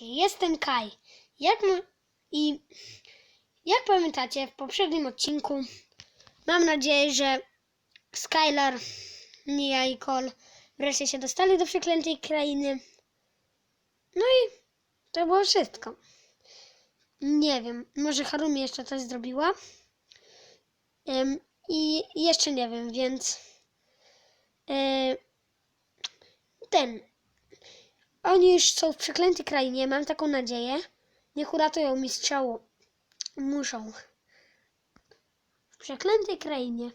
Jestem Kai. Jak i jak pamiętacie w poprzednim odcinku, mam nadzieję, że Skylar, Nia i Cole wreszcie się dostali do przeklętej krainy. No i to było wszystko. Nie wiem, może Harumi jeszcze coś zrobiła. I jeszcze nie wiem, więc e, ten. Oni już są w przeklętej krainie, mam taką nadzieję. Niech uratują mi strzału. Muszą. W przeklętej krainie.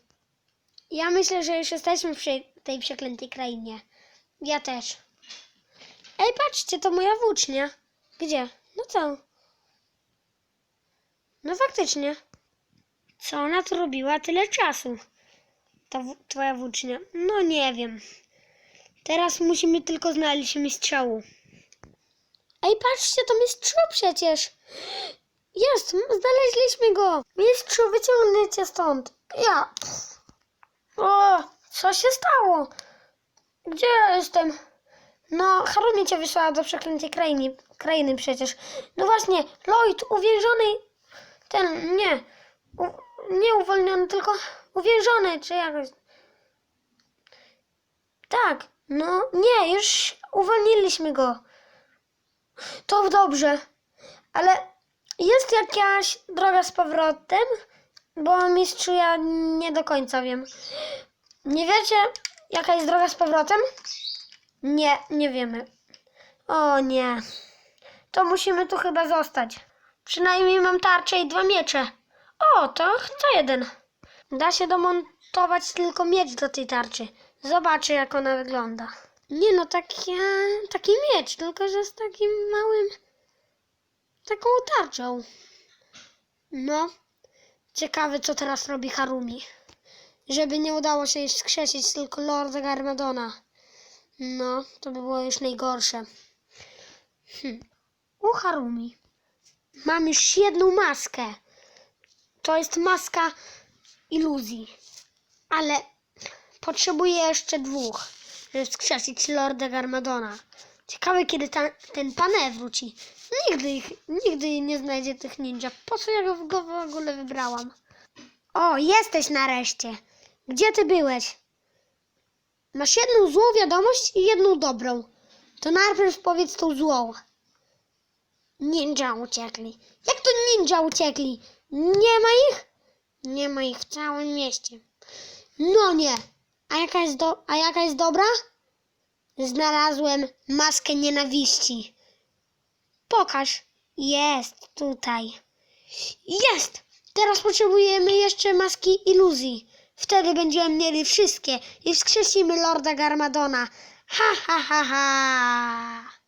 Ja myślę, że już jesteśmy w tej przeklętej krainie. Ja też. Ej, patrzcie, to moja włócznia. Gdzie? No co? No faktycznie. Co ona tu robiła tyle czasu? Ta twoja włócznia. No nie wiem. Teraz musimy tylko znaleźć strzału. Ej, patrzcie, to mistrzu przecież. Jest, znaleźliśmy go. Mistrzu, wyciągnijcie stąd. Ja. O, co się stało? Gdzie ja jestem? No, Harumi cię wysłała do przeklętej krainy, krainy przecież. No właśnie, Lloyd, uwięziony. Ten, nie. U, nie uwolniony, tylko uwięziony, czy jakoś. No nie, już uwolniliśmy go. To dobrze, ale jest jakaś droga z powrotem, bo mistrzu ja nie do końca wiem. Nie wiecie, jaka jest droga z powrotem? Nie, nie wiemy. O nie, to musimy tu chyba zostać. Przynajmniej mam tarczę i dwa miecze. O, to chcę jeden. Da się domontować tylko miecz do tej tarczy. Zobaczę, jak ona wygląda. Nie no, taki, taki miecz, tylko że z takim małym, taką tarczą. No, ciekawe, co teraz robi Harumi. Żeby nie udało się jej skrzesić tylko Lorda Garmadona. No, to by było już najgorsze. Hm. U Harumi. Mam już jedną maskę. To jest maska iluzji. Ale potrzebuję jeszcze dwóch, żeby skrzesić Lorda Garmadona. Ciekawe, kiedy ta, ten panel wróci. Nigdy ich, nigdy nie znajdzie tych ninja. Po co ja go w ogóle wybrałam? O, jesteś nareszcie. Gdzie ty byłeś? Masz jedną złą wiadomość i jedną dobrą. To najpierw powiedz tą złą. Ninja uciekli. Jak to ninja uciekli? Nie ma ich? Nie ma ich w całym mieście. No nie. A jaka jest, do, a jaka jest dobra? Znalazłem maskę nienawiści. Pokaż. Jest tutaj. Jest! Teraz potrzebujemy jeszcze maski iluzji. Wtedy będziemy mieli wszystkie i wskrzesimy Lorda Garmadona. Ha, ha, ha, ha.